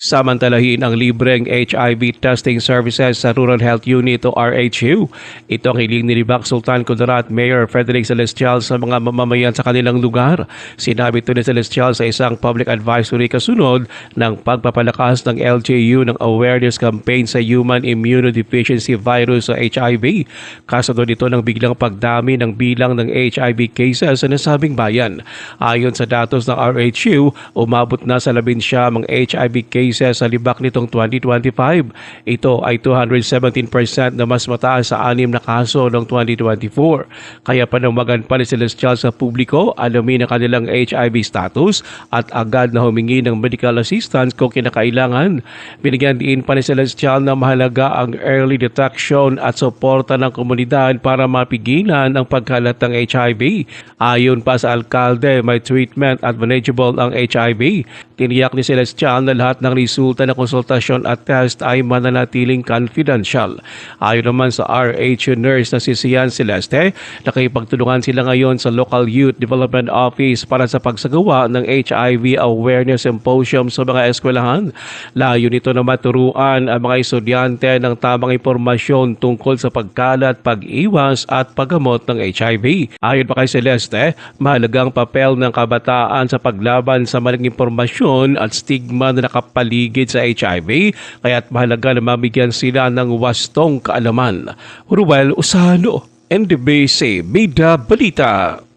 Samantalahin ang libreng HIV testing services sa Rural Health Unit o RHU. Ito ang hiling ni Ribak Sultan Kudarat Mayor Frederick Celestial sa mga mamamayan sa kanilang lugar. Sinabi ito ni Celestial sa isang public advisory kasunod ng pagpapalakas ng LGU ng awareness campaign sa Human Immunodeficiency Virus o HIV. Kasunod ito ng biglang pagdami ng bilang ng HIV cases sa nasabing bayan. Ayon sa datos ng RHU, umabot na sa labinsyamang HIV cases sa libak nitong 2025. Ito ay 217% na mas mataas sa anim na kaso noong 2024. Kaya panawagan pa ni Celestial sa publiko alamin ang kanilang HIV status at agad na humingi ng medical assistance kung kinakailangan. Binigyan din pa ni Celestial na mahalaga ang early detection at suporta ng komunidad para mapigilan ang pagkalat ng HIV. Ayon pa sa alkalde, may treatment at manageable ang HIV. Tiniyak ni Celestial na lahat ng resulta ng konsultasyon at test ay mananatiling confidential. Ayon naman sa RH nurse na si Sian Celeste, nakipagtulungan sila ngayon sa Local Youth Development Office para sa pagsagawa ng HIV Awareness Symposium sa mga eskwelahan. Layo nito na maturuan ang mga estudyante ng tamang impormasyon tungkol sa pagkalat, pag-iwas at paggamot ng HIV. Ayon pa kay Celeste, mahalagang papel ng kabataan sa paglaban sa maling impormasyon at stigma na nakapaligid sa HIV, kaya't mahalaga na mabigyan sila ng wastong kaalaman. Ruel Usano, NDBC Bida Balita.